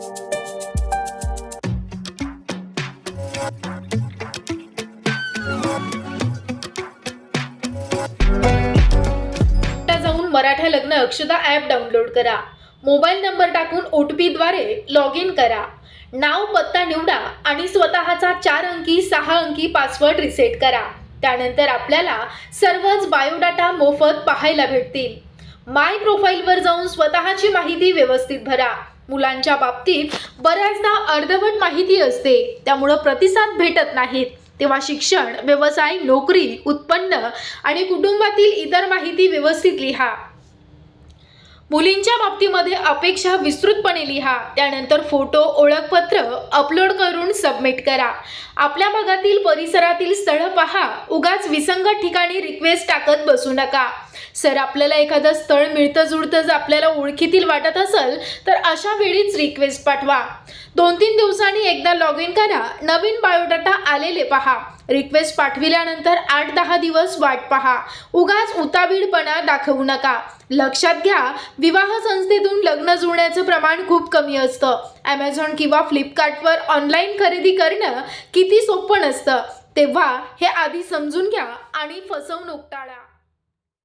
जाऊन मराठा लग्न अक्षदा ॲप डाउनलोड करा. मोबाईल नंबर टाकून ओ टी पीद्वारे लॉग इन करा. नाव पत्ता निवडा आणि स्वतःचा चार अंकी सहा अंकी पासवर्ड रिसेट करा. त्यानंतर आपल्याला सर्वच बायोडाटा मोफत पाहायला भेटतील. माय प्रोफाईलवर जाऊन स्वतःची माहिती व्यवस्थित भरा. मुलांच्या बाबतीत बऱ्याचदा अर्धवट माहिती असते. त्यामुळं प्रतिसाद भेटत नाहीत. तेव्हा शिक्षण व्यवसाय नोकरी उत्पन्न आणि कुटुंबातील इतर माहिती व्यवस्थित लिहा. मुलींच्या बाबतीमध्ये अपेक्षा विस्तृतपणे लिहा. त्यानंतर फोटो ओळखपत्र अपलोड करून सबमिट करा. आपल्या भागातील परिसरातील स्थळं पहा. उगाच विसंगत ठिकाणी रिक्वेस्ट टाकत बसू नका. सर आपल्याला एखादं स्थळ मिळतं जुळतं जर आपल्याला ओळखीतील वाटत असेल तर अशा वेळीच रिक्वेस्ट पाठवा. दोन तीन दिवसांनी एकदा लॉग इन करा. नवीन बायोडाटा आलेले पहा. रिक्वेस्ट पाठविल्यानंतर आठ दहा दिवस वाट पहा. उगाच उताबीडपणा दाखवू नका. लक्षात घ्या विवाह संस्थेतून लग्न जुळण्याचं प्रमाण खूप कमी असतं. ॲमेझॉन किंवा फ्लिपकार्टवर ऑनलाईन खरेदी करणं किती सोपं नसतं. तेव्हा हे आधी समजून घ्या आणि फसवणूक टाळा.